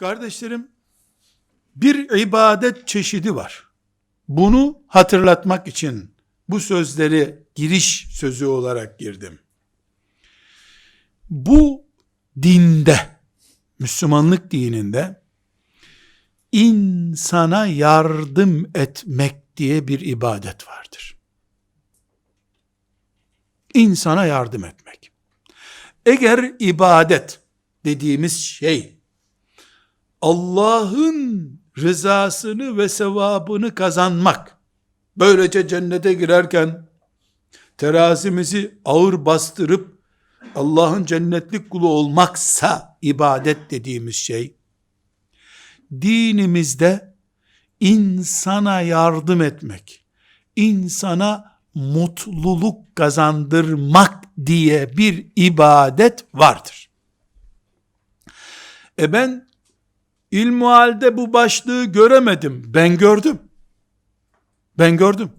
Kardeşlerim, bir ibadet çeşidi var. Bunu hatırlatmak için bu sözleri giriş sözü olarak girdim. Bu dinde, Müslümanlık dininde insana yardım etmek diye bir ibadet vardır. İnsana yardım etmek. Eğer ibadet dediğimiz şey Allah'ın rızasını ve sevabını kazanmak, böylece cennete girerken terazimizi ağır bastırıp Allah'ın cennetlik kulu olmaksa ibadet dediğimiz şey, dinimizde insana yardım etmek, insana mutluluk kazandırmak diye bir ibadet vardır. E ben İlmuhalde bu başlığı göremedim. Ben gördüm. Ben gördüm.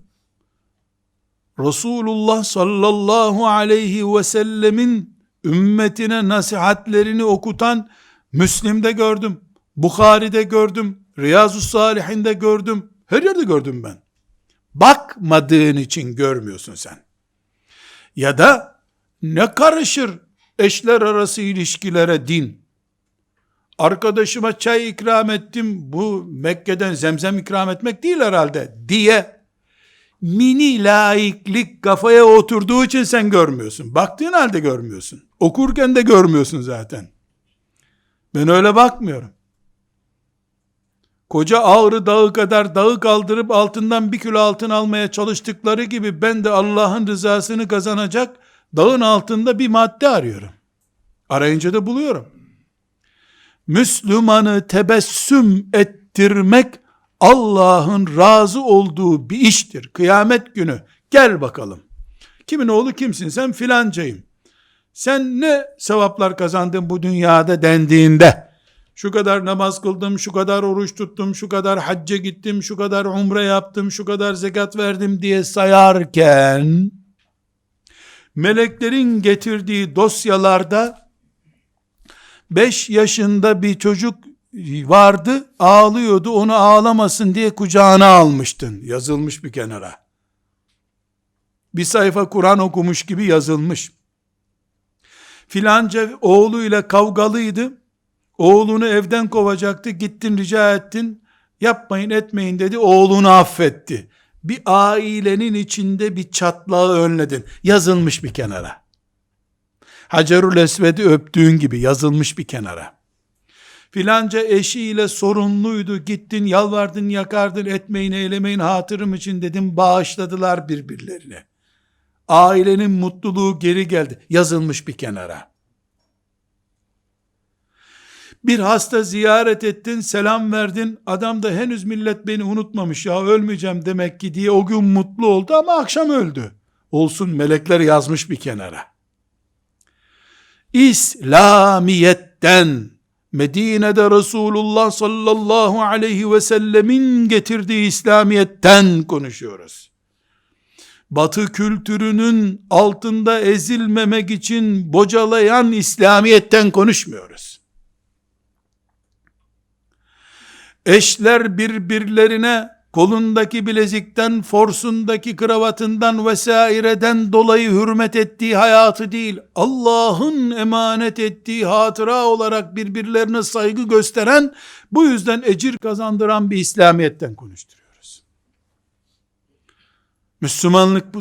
Resulullah sallallahu aleyhi ve sellemin ümmetine nasihatlerini okutan Müslim'de gördüm. Bukhari'de gördüm. Riyazu Salihinde gördüm. Her yerde gördüm ben. Bakmadığın için görmüyorsun sen. Ya da ne karışır eşler arası ilişkilere din? Arkadaşıma çay ikram ettim, bu Mekke'den zemzem ikram etmek değil herhalde diye mini laiklik kafaya oturduğu için sen görmüyorsun. Baktığın halde görmüyorsun. Okurken de görmüyorsun zaten. Ben öyle bakmıyorum. Koca Ağrı dağı kadar dağı kaldırıp altından bir kilo altın almaya çalıştıkları gibi ben de Allah'ın rızasını kazanacak dağın altında bir madde arıyorum. Arayınca da buluyorum. Müslümanı tebessüm ettirmek Allah'ın razı olduğu bir iştir. Kıyamet günü gel bakalım. Kimin oğlu kimsin? Sen filancayım. Sen ne sevaplar kazandın bu dünyada dendiğinde şu kadar namaz kıldım, şu kadar oruç tuttum, şu kadar hacca gittim, şu kadar umre yaptım, şu kadar zekat verdim diye sayarken meleklerin getirdiği dosyalarda 5 yaşında bir çocuk vardı, ağlıyordu, onu ağlamasın diye kucağına almıştın. Yazılmış bir kenara. Bir sayfa Kur'an okumuş gibi yazılmış. Filanca oğluyla kavgalıydı. Oğlunu evden kovacaktı. Gittin rica ettin. Yapmayın etmeyin dedi. Oğlunu affetti. Bir ailenin içinde bir çatlağı önledin. Yazılmış bir kenara. Hacerül Esved'i öptüğün gibi yazılmış bir kenara. Filanca eşiyle sorunluydu, gittin yalvardın yakardın etmeyin eylemeyin hatırım için dedim bağışladılar birbirlerine. Ailenin mutluluğu geri geldi, yazılmış bir kenara. Bir hasta ziyaret ettin, selam verdin, adam da henüz millet beni unutmamış ya ölmeyeceğim demek ki diye o gün mutlu oldu ama akşam öldü. Olsun melekler yazmış bir kenara. İslamiyetten Medine'de Resulullah sallallahu aleyhi ve sellemin getirdiği İslamiyetten konuşuyoruz. Batı kültürünün altında ezilmemek için bocalayan İslamiyetten konuşmuyoruz. Eşler birbirlerine kolundaki bilezikten, forsundaki kravatından vesaireden dolayı hürmet ettiği hayatı değil, Allah'ın emanet ettiği hatıra olarak birbirlerine saygı gösteren, bu yüzden ecir kazandıran bir İslamiyet'ten konuşturuyoruz. Müslümanlık bu.